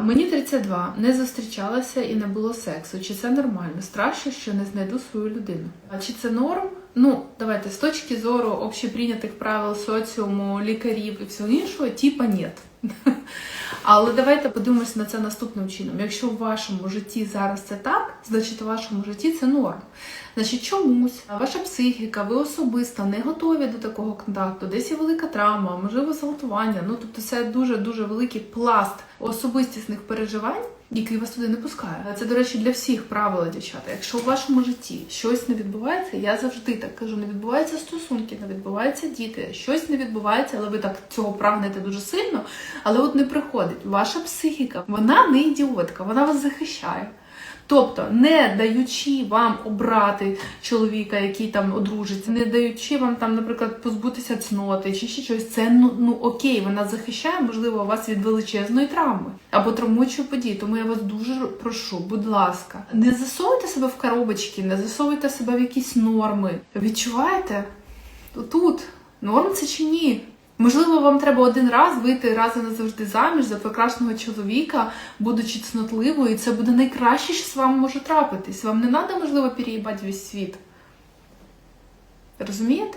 Мені 32, не зустрічалася і не було сексу. Чи це нормально? Страшно, що не знайду свою людину. А чи це норм? Ну, давайте з точки зору общеприйнятих правил соціуму, лікарів і всього іншого, типа ні. Але давайте подивимося на це наступним чином. Якщо в вашому житті зараз це так, значить у вашому житті це норм. Значить, чомусь ваша психіка, ви особисто не готові до такого контакту, десь є велика травма, можливо, зґвалтування. Ну тобто це дуже дуже великий пласт особистісних переживань, який вас туди не пускає. Це, до речі, для всіх правила, дівчата. Якщо у вашому житті щось не відбувається, я завжди так кажу: не відбуваються стосунки, не відбуваються діти, щось не відбувається, але ви так цього прагнете дуже сильно. Але от не приходить. Ваша психіка, вона не ідіотка, вона вас захищає. Тобто, не даючи вам обрати чоловіка, який там одружиться, не даючи вам там, наприклад, позбутися цноти чи ще щось, це ну, ну окей, вона захищає, можливо, вас від величезної травми або травмуючої події. Тому я вас дуже прошу, будь ласка, не засовуйте себе в коробочки, не засовуйте себе в якісь норми. Відчуваєте? Тут норм це чи ні? Можливо, вам треба один раз вийти раз і назавжди заміж за прекрасного чоловіка, будучи цнотливою, і це буде найкраще, що з вами може трапитись. Вам не треба, можливо, переїбати весь світ. Розумієте?